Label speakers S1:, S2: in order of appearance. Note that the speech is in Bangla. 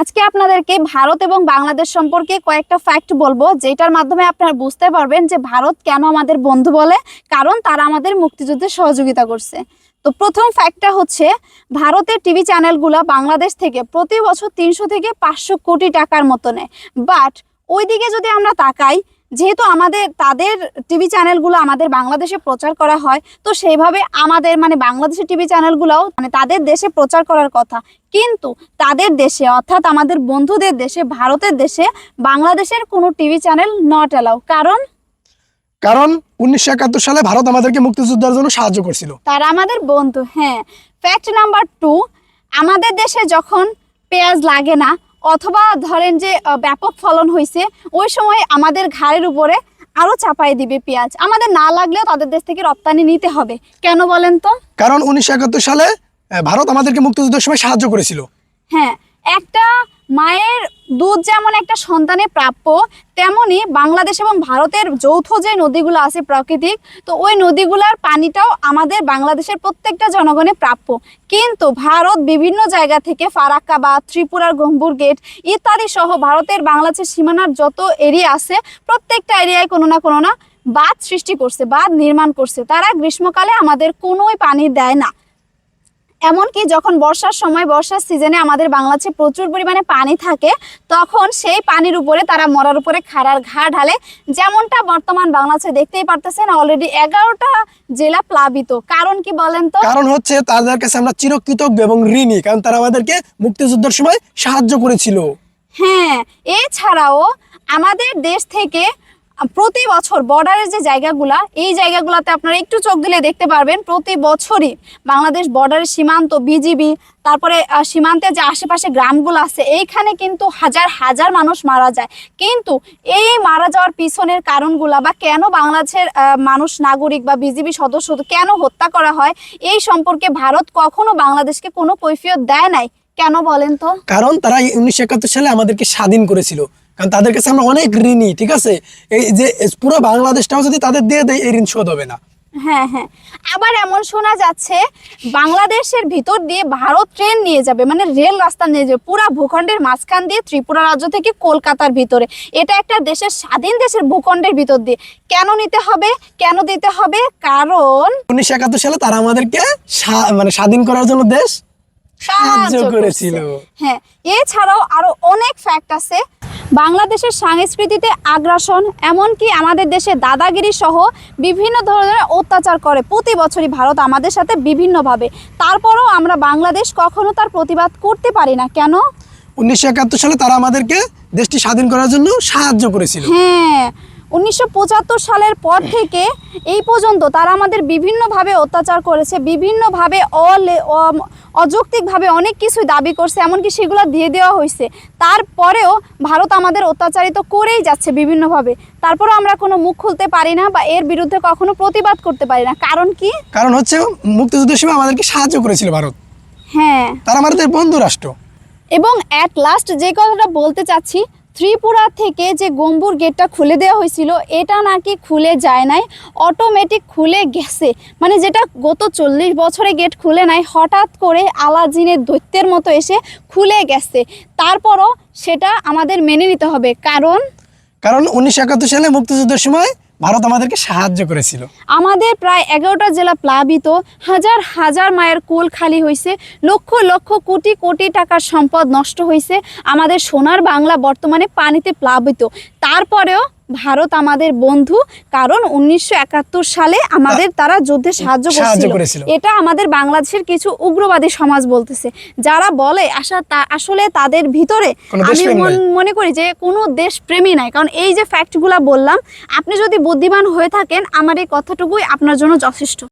S1: আজকে আপনাদেরকে ভারত এবং বাংলাদেশ সম্পর্কে কয়েকটা ফ্যাক্ট বলব যেটার মাধ্যমে আপনারা বুঝতে পারবেন যে ভারত কেন আমাদের বন্ধু বলে, কারণ তারা আমাদের মুক্তিযুদ্ধে সহযোগিতা করছে। তো প্রথম ফ্যাক্টটা হচ্ছে, ভারতের টিভি চ্যানেলগুলো বাংলাদেশ থেকে প্রতি বছর তিনশো থেকে পাঁচশো কোটি টাকার মতো নেয় বাট ওইদিকে যদি আমরা তাকাই যেহেতু আমাদের তাদের টিভি চ্যানেলগুলো আমাদের বাংলাদেশে প্রচার করা হয় তো সেইভাবে আমাদের মানে বাংলাদেশের টিভি চ্যানেলগুলোও মানে তাদের দেশে প্রচার করার কথা। কিন্তু তাদের দেশে অর্থাৎ আমাদের বন্ধুদের দেশে ভারতের দেশে বাংলাদেশের কোনো টিভি চ্যানেল নট অ্যালাউ কারণ?
S2: কারণ উনিশশো একাত্তর সালে ভারত আমাদেরকে মুক্তিযুদ্ধের জন্য সাহায্য করছিল।
S1: তারা আমাদের বন্ধু হ্যাঁ। ফ্যাক্ট নাম্বার টু আমাদের দেশে যখন পেঁয়াজ লাগে না অথবা ধরেন যে ব্যাপক ফলন হয়েছে ওই সময় আমাদের ঘাড়ের উপরে আরও চাপাই দিবে পেঁয়াজ। আমাদের না লাগলেও তাদের দেশ থেকে রপ্তানি নিতে হবে। কেন বলেন তো?
S2: কারণ উনিশশো একাত্তর সালে ভারত আমাদেরকে মুক্তিযুদ্ধের সময় সাহায্য করেছিল।
S1: হ্যাঁ একটা মায়ের দুধ যেমন একটা সন্তানে প্রাপ্য, তেমনি বাংলাদেশ এবং ভারতের যৌথ যে নদীগুলো আছে প্রাকৃতিক, তো ওই নদীগুলোর পানিটাও আমাদের বাংলাদেশের প্রত্যেকটা জনগণে প্রাপ্য। কিন্তু ভারত বিভিন্ন জায়গা থেকে ফারাক্কা বা ত্রিপুরার গম্বুর গেট ইত্যাদি সহ ভারতের বাংলাদেশের সীমানার যত এরিয়া আছে, প্রত্যেকটা এরিয়ায় কোনো না কোনো না বাঁধ সৃষ্টি করছে, বাঁধ নির্মাণ করছে। তারা গ্রীষ্মকালে আমাদের কোনোই পানি দেয় না। এমনকি যখন বর্ষার সময় বর্ষার সিজনে আমাদের বাংলাদেশে প্রচুর পরিমাণে পানি থাকে তখন সেই পানির উপরে তারা মরার উপরে খাড়ার ঘা ঢালে যেমনটা বর্তমান বাংলাদেশে দেখতেই পারতেছেন অলরেডি এগারোটা জেলা প্লাবিত। কারণ কি বলেন তো?
S2: কারণ হচ্ছে তাদের কাছে আমরা চিরকৃতজ্ঞ এবং ঋণী কারণ তারা আমাদেরকে মুক্তিযুদ্ধের সময় সাহায্য করেছিল।
S1: হ্যাঁ এছাড়াও আমাদের দেশ থেকে প্রতি বছর বর্ডারের যে জায়গাগুলা এই জায়গাগুলাতে আপনারা একটু চোখ দিলে দেখতে পারবেন প্রতি বছরই বাংলাদেশ বর্ডারের সীমান্ত বিজিবি তারপরে আহ, সীমান্তে যে আশেপাশে গ্রামগুলো আছে এইখানে কিন্তু হাজার হাজার মানুষ মারা যায়। কিন্তু এই মারা যাওয়ার পিছনের কারণগুলা বা কেন বাংলাদেশের মানুষ নাগরিক বা বিজিবি সদস্য কেন হত্যা করা হয় এই সম্পর্কে ভারত কখনো বাংলাদেশকে কোনো কৈফিয়ত দেয় নাই? কেন বলেন তো?
S2: কারণ তারা উনিশশো একাত্তর সালে আমাদেরকে স্বাধীন করেছিল। কারণ তাদের কাছে আমরা অনেক ঋণী ঠিক আছে? এই যে পুরো বাংলাদেশটাও যদি তাদের দিয়ে দেয় এই ঋণ শোধ হবে না।
S1: হ্যাঁ হ্যাঁ। আবার এমন শোনা যাচ্ছে বাংলাদেশের ভিতর দিয়ে ভারত ট্রেন নিয়ে যাবে মানে রেল রাস্তা নিয়ে যাবে পুরা ভূখণ্ডের মাঝখান দিয়ে ত্রিপুরা রাজ্য থেকে কলকাতার ভিতরে। এটা একটা দেশের স্বাধীন দেশের ভূখণ্ডের ভিতর দিয়ে। কেন নিতে হবে? কেন দিতে হবে? কারণ
S2: উনিশশো একাত্তর সালে তারা আমাদেরকে মানে স্বাধীন করার জন্য দেশ সাহায্য
S1: করছে।
S2: করেছিল।
S1: হ্যাঁ এছাড়াও আরও অনেক ফ্যাক্ট আছে। বাংলাদেশের সংস্কৃতিতে আগ্রাসন এমনকি আমাদের দেশে দাদাগিরি সহ বিভিন্ন ধরনের অত্যাচার করে। প্রতি বছরই ভারত আমাদের সাথে বিভিন্নভাবে। তারপরও আমরা বাংলাদেশ কখনো তার প্রতিবাদ করতে পারি না। কেন?
S2: উনিশশো একাত্তর সালে তারা আমাদেরকে দেশটি স্বাধীন করার জন্য সাহায্য করেছিল।
S1: হ্যাঁ। উনিশশো পঁচাত্তর সালের পর থেকে এই পর্যন্ত তারা আমাদের বিভিন্নভাবে অত্যাচার করেছে বিভিন্নভাবে অলে অযৌক্তিকভাবে অনেক কিছুই দাবি করছে এমনকি সেগুলো দিয়ে দেওয়া হয়েছে। তারপরেও ভারত আমাদের অত্যাচারিত করেই যাচ্ছে বিভিন্নভাবে। তারপরেও আমরা কোনো মুখ খুলতে পারি না বা এর বিরুদ্ধে কখনো প্রতিবাদ করতে পারি না। কারণ কি?
S2: কারণ হচ্ছে মুক্তিযুদ্ধের সময় আমাদেরকে সাহায্য করেছিল ভারত।
S1: হ্যাঁ।
S2: তারা আমাদের বন্ধু রাষ্ট্র।
S1: এবং অ্যাট লাস্ট যে কথাটা বলতে চাচ্ছি ত্রিপুরা থেকে যে গম্বুর গেটটা খুলে দেওয়া হয়েছিল, এটা নাকি খুলে যায় নাই অটোমেটিক খুলে গেছে। মানে যেটা গত চল্লিশ বছরে গেট খুলে নাই, হঠাৎ করে আলাজিনের দৈত্যের মতো এসে খুলে গেছে। তারপরও সেটা আমাদের মেনে নিতে হবে। কারণ?
S2: কারণ উনিশশো একাত্তর সালে মুক্তিযুদ্ধের সময় ভারত আমাদেরকে সাহায্য করেছিল।
S1: আমাদের প্রায় এগারোটা জেলা প্লাবিত, হাজার হাজার মায়ের কোল খালি হয়েছে লক্ষ লক্ষ কোটি কোটি টাকার সম্পদ নষ্ট হয়েছে আমাদের সোনার বাংলা বর্তমানে পানিতে প্লাবিত। তারপরেও ভারত আমাদের বন্ধু কারণ উনিশশো একাত্তর সালে আমাদের তারা যুদ্ধে সাহায্য করেছিল। এটা আমাদের বাংলাদেশের কিছু উগ্রবাদী সমাজ বলতেছে। যারা বলে আসা তা- আসলে তাদের ভিতরে আমি মন- মনে করি যে কোনো দেশ প্রেমী নাই। কারণ এই যে ফ্যাক্টগুলা বললাম আপনি যদি বুদ্ধিমান হয়ে থাকেন আমার এই কথাটুকুই আপনার জন্য যথেষ্ট।